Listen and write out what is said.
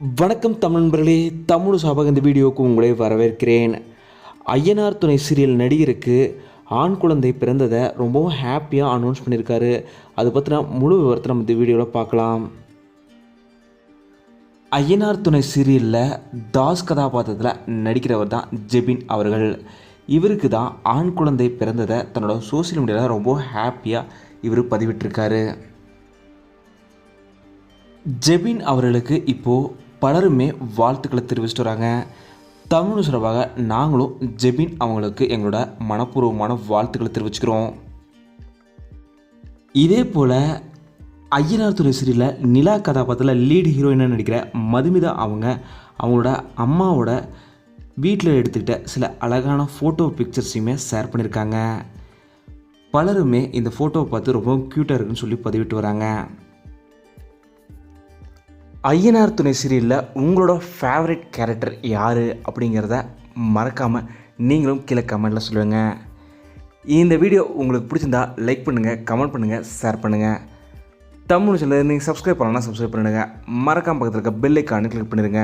வணக்கம் தமிழ் நண்பர்களே தமிழ் சாபாக இந்த வீடியோவுக்கு உங்களை வரவேற்கிறேன். ஐயனார் துணை சீரியல் நடிகருக்கு ஆண் குழந்தை பிறந்ததை ரொம்பவும் ஹாப்பியாக அனௌன்ஸ் பண்ணியிருக்காரு அது பற்றின முழு விவரத்தை நம்ம இந்த வீடியோவில் பார்க்கலாம். ஐயனார் துணை சீரியலில் தாஸ் கதாபாத்திரத்தில் நடிக்கிறவர் தான் ஜெபின் அவர்கள். இவருக்கு தான் ஆண் குழந்தை பிறந்ததை தன்னோட சோஷியல் மீடியாவில் ரொம்ப ஹாப்பியாக இவர் பதிவிட்டிருக்காரு. ஜெபின் அவர்களுக்கு இப்போது பலருமே வாழ்த்துக்களை தெரிவிச்சிட்டு வராங்க. தமிழ் சிறப்பாக நாங்களும் ஜெபின் அவங்களுக்கு எங்களோட மனப்பூர்வமான வாழ்த்துக்களை தெரிவிச்சுக்கிறோம். இதே போல் ஐயனார் துறை சீரியலில் நிலா கதாபாத்திரத்தில் லீடு ஹீரோயினாக நடிக்கிற மதுமிதா அவங்க அவங்களோட அம்மாவோட வீட்டில் எடுத்துக்கிட்ட சில அழகான ஃபோட்டோ பிக்சர்ஸையுமே ஷேர் பண்ணியிருக்காங்க பலருமே இந்த ஃபோட்டோவை பார்த்து ரொம்ப க்யூட்டாக இருக்குன்னு சொல்லி பதிவிட்டு வராங்க. ஐயனார் துணை சீரியலில் உங்களோட ஃபேவரட் கேரக்டர் யார் அப்படிங்கிறத மறக்காமல் நீங்களும் கீழே கமெண்ட்டில் சொல்லுங்கள் இந்த வீடியோ உங்களுக்கு பிடிச்சிருந்தா லைக் பண்ணுங்கள் கமெண்ட் பண்ணுங்கள் ஷேர் பண்ணுங்கள் தமிழ் சேனல் நீங்கள் சப்ஸ்கிரைப் பண்ணலாம் சப்ஸ்கிரைப் பண்ணுங்கள் மறக்காம பக்கத்தில் இருக்க பெல் ஐக்கானு கிளிக் பண்ணிடுங்க